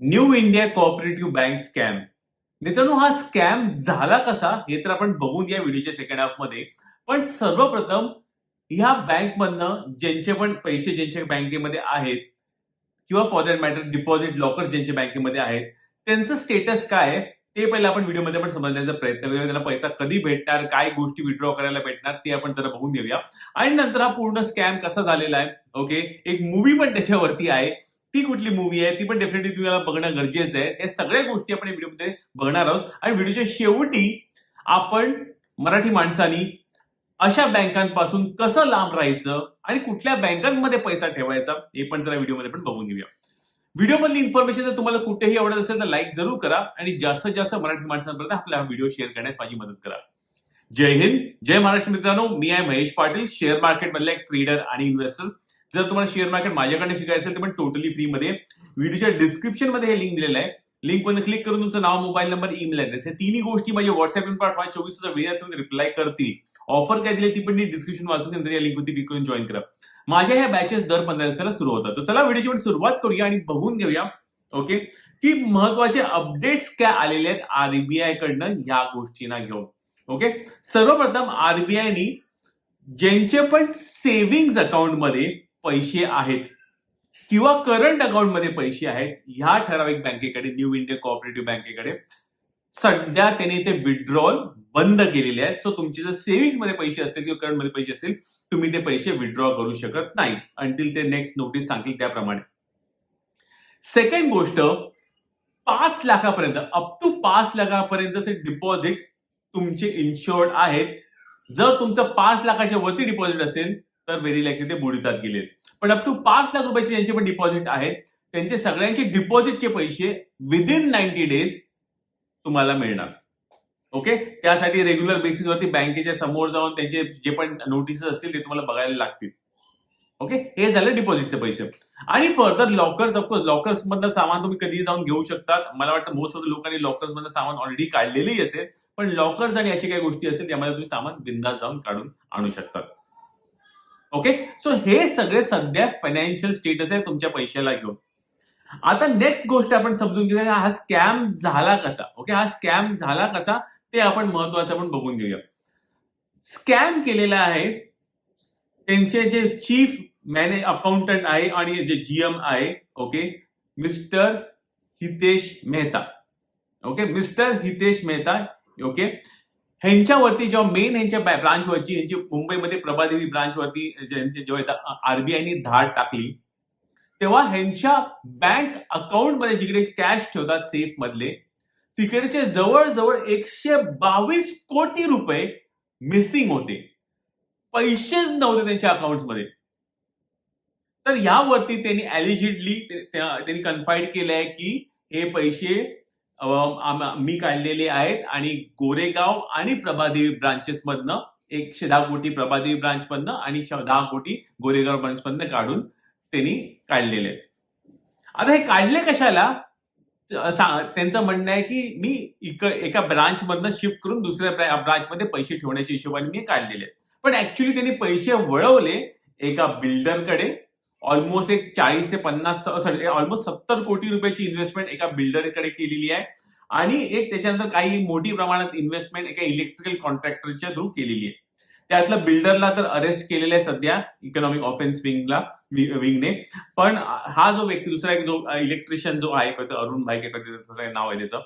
New India cooperative bank scam. मित्रांनो हा scam झाला कसा हे तर आपण बघून या व्हिडिओच्या सेकंड हाफमध्ये. पण सर्वप्रथम ह्या बँकमधनं ज्यांचे पण पैसे ज्यांच्या बँकेमध्ये आहेत किंवा for that matter deposit locker ज्यांच्या बँकेमध्ये आहेत त्यांचं स्टेटस काय आहे ते पहिलं आपण व्हिडिओमध्ये पण समजण्याचा प्रयत्न करूया. त्याला पैसा कधी भेटणार काय गोष्टी विड्रॉ करायला भेटणार ते आपण जरा बघून घेऊया. आणि नंतर हा पूर्ण स्कॅम कसा झालेला आहे ओके एक मूवी पण त्याच्यावरती आहे. ती कुठली मूवी आहे? ती पण डेफिनेटली तुम्हाला बघणं गरजेचं आहे. या सगळ्या गोष्टी आपण व्हिडिओमध्ये बघणार आहोत. आणि व्हिडिओच्या शेवटी आपण मराठी माणसानी अशा बँकांपासून कसं लांब राहायचं आणि कुठल्या बँकांमध्ये पैसा ठेवायचा हे पण जरा व्हिडिओमध्ये पण बघून घेऊया. व्हिडिओमधली इन्फॉर्मेशन जर तुम्हाला कुठेही आवडत असेल तर लाईक जरूर करा आणि जास्तीत जास्त मराठी माणसांपर्यंत आपला हा व्हिडिओ शेअर करण्यास माझी मदत करा. जय हिंद जय महाराष्ट्र मित्रांनो. मी आहे महेश पाटील शेअर मार्केटमधला एक ट्रेडर आणि इन्व्हेस्टर जर तुम्हाला शेअर मार्केट माझ्याकडे शिकायचं असेल तर पण टोटली फ्री मध्ये. व्हिडिओच्या डिस्क्रिप्शनमध्ये हे लिंक दिलेलं आहे. लिंकमध्ये क्लिक करून तुमचं नाव मोबाईल नंबर ईमेल ऍड्रेस हे तिन्ही गोष्टी माझ्या व्हॉट्सअपवर पाठवा. चोवीस वेळात तुम्ही रिप्लाय करतील. ऑफर काय दिली ती पण डिस्क्रिप्शन वाचून नंतर या लिंकवरती क्लिक करून जॉईन करा. माझ्या ह्या बॅचेस दर पंधरा दिवसाला सुरू होतात. तर चला व्हिडिओची पण सुरुवात करूया आणि बघून घेऊया. ओके की महत्त्वाचे अपडेट्स काय आलेले आहेत आरबीआय कडनं या गोष्टींना घेऊन. ओके सर्वप्रथम आरबीआयनी ज्यांचे पण सेव्हिंग्ज अकाउंटमध्ये पैसे आहेत किंवा करंट अकाउंटमध्ये पैसे आहेत ह्या ठराविक बँकेकडे न्यू इंडिया कोऑपरेटिव्ह बँकेकडे सध्या त्यांनी ते विड्रॉल बंद केलेले आहेत. सो तुमचे जर सेव्हिंगमध्ये पैसे असतील किंवा करंटमध्ये पैसे असतील तुम्ही ते पैसे विड्रॉ करू शकत नाही अंटील ते नेक्स्ट नोटीस सांगतील त्याप्रमाणे. सेकंड गोष्ट पाच लाखापर्यंत अप टू पाच लाखापर्यंतचे डिपॉझिट तुमचे इन्शुअर्ड आहेत. जर तुमचं पाच लाखाच्या वरती डिपॉझिट असेल तर व्हेरी लाईकली ते बुडितात गेले पण अप टू पाच लाख रुपयाचे ज्यांचे पण डिपॉझिट आहेत त्यांचे सगळ्यांचे डिपॉझिटचे पैसे विदिन नाईन्टी डेज तुम्हाला मिळणार. ओके त्यासाठी रेग्युलर बेसिसवरती बँकेच्या समोर जाऊन त्यांचे जे पण नोटिसेस असतील ते तुम्हाला बघायला लागतील. ओके हे झालं डिपॉझिटचे पैसे. आणि फर्दर लॉकर्स ऑफकोर्स लॉकर्स मधलं सामान तुम्ही कधी जाऊन घेऊ शकतात. मला वाटतं मोस्ट ऑफ लोकांनी लॉकर्स मधलं सामान ऑलरेडी काढलेलंही असेल. पण लॉकर्स आणि अशी काही गोष्टी असेल त्यामध्ये तुम्ही सामान बिंदास जाऊन काढून आणू शकतात. ओके सो हे सगळे सध्या फायनान्शियल स्टेटस आहे तुमच्या पैशाला घेऊन. आता नेक्स्ट गोष्ट आपण समजून घेऊया हा स्कॅम झाला कसा? ओके हा स्कॅम झाला कसा? ते आपण महत्वाचं आपण बघून घेऊया. स्कॅम केलेला आहे त्यांचे जे चीफ मॅनेज अकाउंटंट आहे आणि जे जीएम आहे okay mister Hitesh Mehta. Okay mister Hitesh Mehta okay ह्यांच्यावरती जेव्हा मेन ह्यांच्या ब्रांचवरची ह्यांची मुंबईमध्ये प्रभादेवी ब्रांचवरती वरती जेव्हा आरबीआयनी धाड टाकली तेव्हा ह्यांच्या बँक अकाउंटमध्ये जिकडे कॅश ठेवतात सेफ मधले तिकडचे जवळजवळ एकशे बावीस कोटी रुपये मिसिंग होते. पैसेच नव्हते त्यांच्या अकाउंटमध्ये तर यावरती त्यांनी एलिजिडली त्यांनी कन्फाईड केलंय की हे पैसे मी काढलेले आहेत आणि गोरेगाव आणि प्रभादेवी ब्रांचेस मधनं एकशे दहा कोटी प्रभादेवी ब्रांच मधनं आणि दहा कोटी गोरेगाव ब्रांच मधनं काढून त्यांनी काढलेले आहेत. आता हे काढले कशाला? त्यांचं म्हणणं आहे की मी इक एका ब्रांच मधनं शिफ्ट करून दुसऱ्या ब्रांच मध्ये पैसे ठेवण्याच्या हिशोबाने मी काढलेले आहेत. पण ऍक्च्युली त्यांनी पैसे वळवले एका बिल्डरकडे ऑलमोस्ट एक चाळीस ते पन्नास सॉरी ऑलमोस्ट सत्तर कोटी रुपयाची इन्व्हेस्टमेंट एका बिल्डरकडे केलेली आहे. आणि एक त्याच्यानंतर काही मोठी प्रमाणात इन्व्हेस्टमेंट एका इलेक्ट्रिकल कॉन्ट्रॅक्टरच्या थ्रू केलेली आहे. त्यातलं बिल्डरला तर अरेस्ट केलेलं आहे सध्या इकॉनॉमिक ऑफेन्स विंगला विंगने पण हा जो व्यक्ती दुसरा एक जो इलेक्ट्रिशियन जो आहे अरुण भाई काय नाव आहे त्याचं.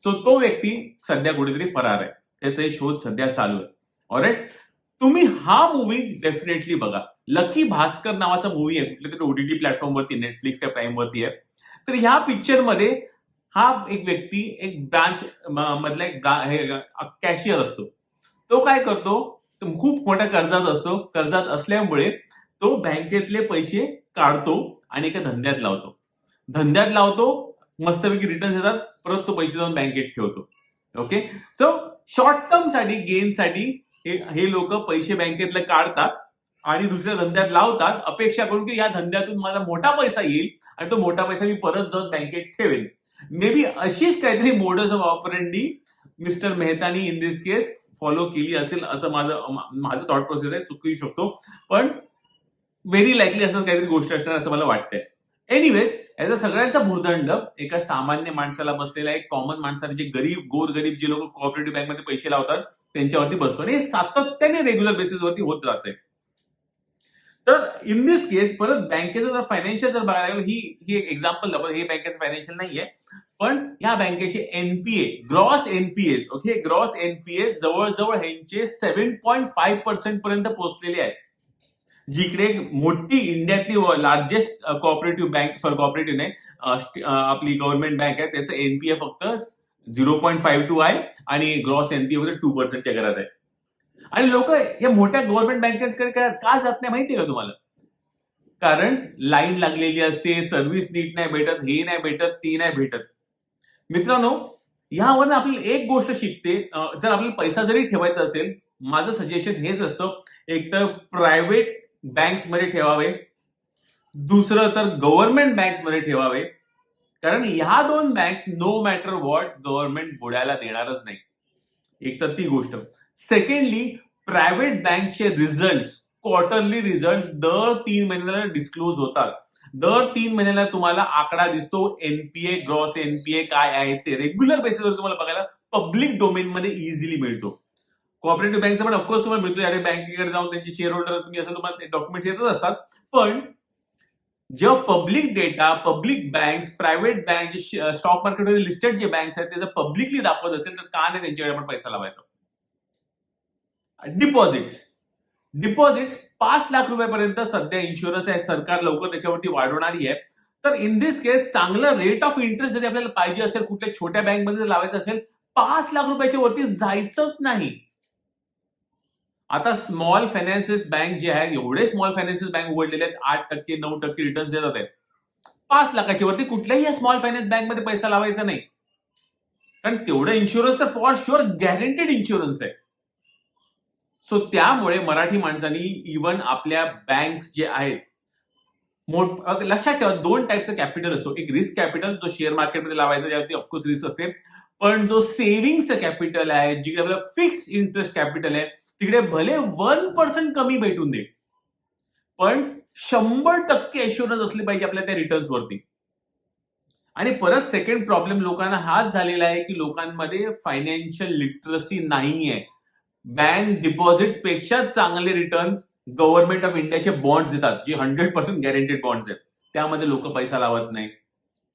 सो तो व्यक्ती सध्या कुठेतरी फरार आहे. त्याचा शोध सध्या चालू आहे. ऑरेट तुम्ही हा मूवी डेफिनेटली बघा. लकी भास्कर नावाचा मूवी आहे. कुठल्या तरी ओटीटी प्लॅटफॉर्मवरती नेटफ्लिक्स त्या प्राईमवरती आहे. तर ह्या पिक्चरमध्ये हा एक व्यक्ती एक ब्रांच मधला एक कॅशियर असतो. तो काय करतो? खूप मोठ्या कर्जात असतो. कर्जात असल्यामुळे तो बँकेतले पैसे काढतो आणि एका धंद्यात लावतो. धंद्यात लावतो मस्तपैकी रिटर्न येतात परत तो पैसे जाऊन बँकेत ठेवतो. ओके सो शॉर्ट टर्मसाठी गेन साठी हे हे लोक पैसे बँकेतले काढतात आणि दुसऱ्या धंद्यात लावतात अपेक्षा करून की या धंद्यातून मला मोठा पैसा येईल आणि तो मोठा पैसा मी परत जाऊन बँकेत ठेवेन. मे बी अशीच काहीतरी मोडस ऑफ मिस्टर मेहतानी इन दिस केस फॉलो केली असेल असं माझं माझं थॉट प्रोसेस आहे चुकू शकतो. पण व्हेरी लाईकली असं काहीतरी गोष्ट असणार असं मला वाटतंय. एनिवेज याचा सगळ्यांचा भूर्दंड एका सामान्य माणसाला बसलेला एक कॉमन माणसाला जे गरीब गोर गरीब जे लोक कॉपरेटिव्ह बँकमध्ये पैसे लावतात त्यांच्यावरती बसतो. आणि हे सातत्याने रेग्युलर बेसिसवरती होत राहते तर इन दिस केस परत बँकेचं जर फायनान्शियल जर बघायला गेलं ही ही एक एक्झाम्पल दाखवत. हे बँकेचं फायनान्शियल नाहीये. पण ह्या बँकेचे NPA gross NPA okay gross NPA जवळजवळ ह्यांचे सेव्हन पॉईंट फाईव्ह पर्सेंट पर्यंत पोहोचलेले आहेत. जिकडे मोठी इंडियातली largest cooperative bank sorry cooperative नाही आपली गव्हर्नमेंट बँक आहे त्याचं एनपीए फक्त झिरो पॉईंट फाईव्ह टू आहे आणि ग्रॉस एनपीए वगैरे टू पर्सेंटच्या घरात आहे. आणि लोक या मोठ्या गव्हर्नमेंट बँकेकडे का का जात नाही माहितीये का तुम्हाला? कारण लाईन लागलेली असते सर्व्हिस नीट नाही भेटत हे नाही भेटत ते नाही भेटत. मित्रांनो यावर आपल्याला एक गोष्ट शिकते जर आपल्याला पैसा जरी ठेवायचा असेल माझं सजेशन हेच असतं एक तर प्रायव्हेट बँक्समध्ये ठेवावे. दुसरं तर गव्हर्नमेंट बँक्समध्ये ठेवावे. कारण ह्या दोन banks no matter what government बुडायला देणारच नाही. एक तर ती गोष्ट. सेकंडली प्रायव्हेट बँकचे रिझल्ट क्वार्टरली रिझल्ट दर तीन महिन्याला डिस्क्लोज होतात. दर तीन महिन्याला तुम्हाला आकडा दिसतो एनपीए ग्रॉस एनपीए काय आहे ते रेग्युलर बेसिसवर तुम्हाला बघायला पब्लिक डोमेन मध्ये इझिली मिळतो. कॉपरेटिव्ह बँकचा पण ऑफकोर्स तुम्हाला मिळतो. या बँकेकडे जाऊन त्यांचे शेअर होल्डर तुम्ही असं तुम्हाला डॉक्युमेंट येतच असतात. पण जेव्हा public data public bank private bank जे स्टॉक मार्केटमध्ये लिस्टेड जे बँक्स आहेत त्याचं पब्लिकली दाखवत असेल तर का नाही त्यांच्याकडे आपण पैसा लावायचा? डिपॉझिट्स डिपॉझिट्स पाच लाख रुपयापर्यंत सध्या इन्शुरन्स आहे सरकार लवकर त्याच्यावरती वाढवणारी आहे. तर इन दिस केस चांगलं रेट ऑफ इंटरेस्ट जरी आपल्याला पाहिजे असेल कुठल्या छोट्या बँकमध्ये लावायचं असेल पाच लाख रुपयाच्या वरती जायचंच नाही. आता स्मॉल फायनान्सेस बँक जे आहे एवढे स्मॉल फायनान्सेस बँक उघडलेले आहेत आठ टक्के नऊ टक्के रिटर्न देतात आहेत. पाच लाखाच्या वरती कुठल्याही स्मॉल फायनान्स बँकमध्ये पैसा लावायचा नाही. कारण तेवढं इन्शुरन्स तर फॉर शुअर गॅरंटेड इन्शुरन्स आहे. सो त्यामुळे मराठी माणसांनी इवन आपल्या बँक्स जे आहेत मोठ लक्षात ठेवा दोन टाईपचं कॅपिटल असतो. एक रिस्क कॅपिटल जो शेअर मार्केटमध्ये लावायचा ज्यावरती ऑफकोर्स रिस्क असते. पण जो सेव्हिंगचं कॅपिटल आहे जिकडे आपलं फिक्स्ड इंटरेस्ट कॅपिटल आहे तिकडे भले वन पर्सेंट कमी भेटून दे पण शंभर टक्के एश्युरन्स असली पाहिजे आपल्या त्या रिटर्न्स वरती. आणि परत सेकंड प्रॉब्लेम लोकांना हाच झालेला आहे की लोकांमध्ये फायनान्शियल लिटरसी नाहीये. बँक डिपॉझिटपेक्षा चांगले रिटर्न्स गव्हर्नमेंट ऑफ इंडियाचे बॉन्ड्स देतात जे हंड्रेड पर्सेंट गॅरंटेड बॉन्ड्स आहेत. त्यामध्ये लोक पैसा लावत नाही.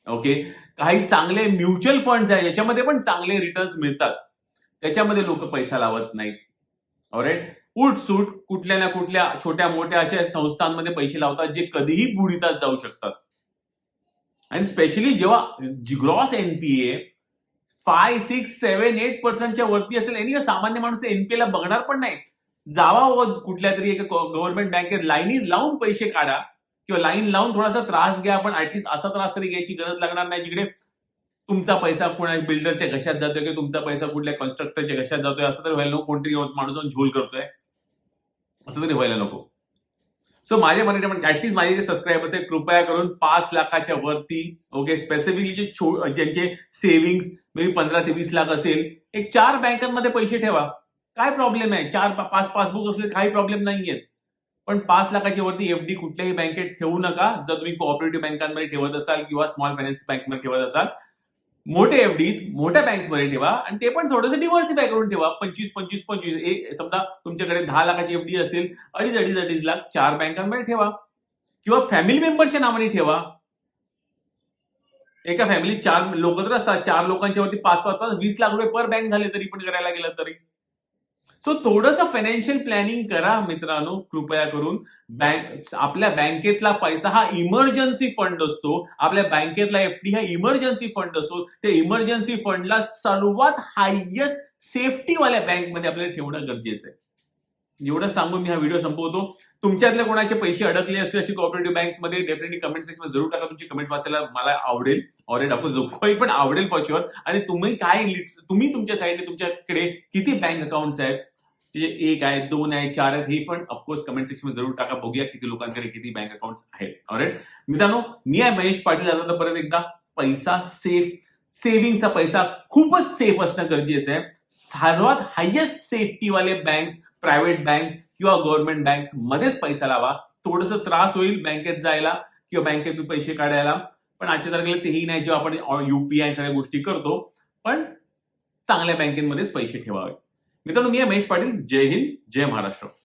ओके काही चांगले म्युच्युअल फंड्स आहेत याच्यामध्ये पण चांगले रिटर्न्स मिळतात. त्याच्यामध्ये लोक पैसा लावत नाहीत. ऑरेट उठसूट कुठल्या ना कुठल्या छोट्या मोठ्या अशा संस्थांमध्ये पैसे लावतात जे कधीही बुडीतात जाऊ शकतात. आणि स्पेशली जेव्हा gross NPA five six seven eight पर्सेंटच्या वरती असेल आणि सामान्य माणूस एनपीए ला बघणार पण नाही. जावा व कुठल्या तरी एका गव्हर्नमेंट बँकेत लाईनी लावून पैसे काढा किंवा लाईन लावून थोडासा त्रास घ्या पण ऍटलीस्ट असा त्रास तरी घ्यायची गरज लागणार नाही जिकडे तुमचा पैसा कोणा बिल्डरच्या घशात जातोय की तुमचा पैसा कुठल्या कन्स्ट्रक्टरच्या घशात जातोय? असं तरी व्हायला नको. कोणतरी माणूस जाऊन झोल करतोय. असं तरी व्हायला नको. सो माझ्या मराठी पण ऍटलीस्ट माझे जे सबस्क्रायबर्स आहेत कृपया करून पाच लाखाच्या वरती ओके स्पेसिफिकली जे छो ज्यांचे सेव्हिंग्स मे पंधरा ते वीस लाख असेल एक चार बँकांमध्ये पैसे ठेवा. काय प्रॉब्लेम आहे? चार पाच पासबुक असले काही प्रॉब्लेम नाहीयेत. पण पाच लाखाच्या वरती एफडी कुठल्याही बँकेत ठेवू नका. जर तुम्ही कोऑपरेटिव्ह बँकांमध्ये ठेवत असाल किंवा स्मॉल फायनान्स बँकमध्ये ठेवत असाल मोठे एफडीज मोठ्या बँक्समध्ये ठेवा आणि ते पण थोडंसं डिव्हर्सिफाय करून ठेवा. पंचवीस पंचवीस पंचवीस. एक समजा तुमच्याकडे दहा लाखाची एफडी असेल अडीच अडीच अडीच लाख चार बँकांमध्ये ठेवा. किंवा फॅमिली मेंबरच्या नावाने ठेवा. एका फॅमिलीत चार लोक तर असतात. चार लोकांच्या वरती पाच पाच पाच वीस लाख रुपये पर बँक झाले तरी पण करायला गेलं तरी. सो थोडंसं फायनान्शियल प्लॅनिंग करा मित्रांनो कृपया करून. बँक आपल्या बँकेतला पैसा हा इमर्जन्सी फंड असतो. आपल्या बँकेतला एफडी हा इमर्जन्सी फंड असतो. त्या इमर्जन्सी फंडला सर्वात हायएस्ट सेफ्टीवाल्या बँकमध्ये आपल्याला ठेवणं गरजेचं आहे. एवढं सांगून मी हा व्हिडिओ संपवतो. तुमच्यातल्या कोणाचे पैसे अडकले असतील अशी कॉपरेटिव्ह बँकमध्ये डेफिनेटली कमेंट सेक्शन जरूर टाका. तुमची कमेंट वाचायला मला आवडेल. ऑलरेडी आपण जोखोही पण आवडेल फॉर शुअर आणि तुम्ही काय तुम्ही तुमच्या साईडने तुमच्याकडे किती बँक अकाउंट्स आहेत? ते एक आहे दोन आहे चार आहेत हे पण ऑफकोर्स कमेंट सेक्शनमध्ये जरूर टाका. बघूया किती लोकांकडे किती बँक अकाउंट आहेत. ऑरेट मित्रांनो मी आहे महेश पाटील. आता तर परत एकदा पैसा सेफ सेव्हिंगचा पैसा खूपच सेफ असणं गरजेचं आहे. सर्वात हायएस्ट सेफ्टीवाले बँक्स प्रायव्हेट बँक्स किंवा गव्हर्नमेंट बँक्स मध्येच पैसा लावा. थोडस त्रास होईल बँकेत जायला किंवा बँकेतून पैसे काढायला. पण आजच्या तारखेला तेही नाही जेव्हा आपण युपीआय सगळ्या गोष्टी करतो. पण चांगल्या बँकेमध्येच पैसे ठेवावे. मित्रांनो मी महेश पाटील. जय हिंद जय महाराष्ट्र.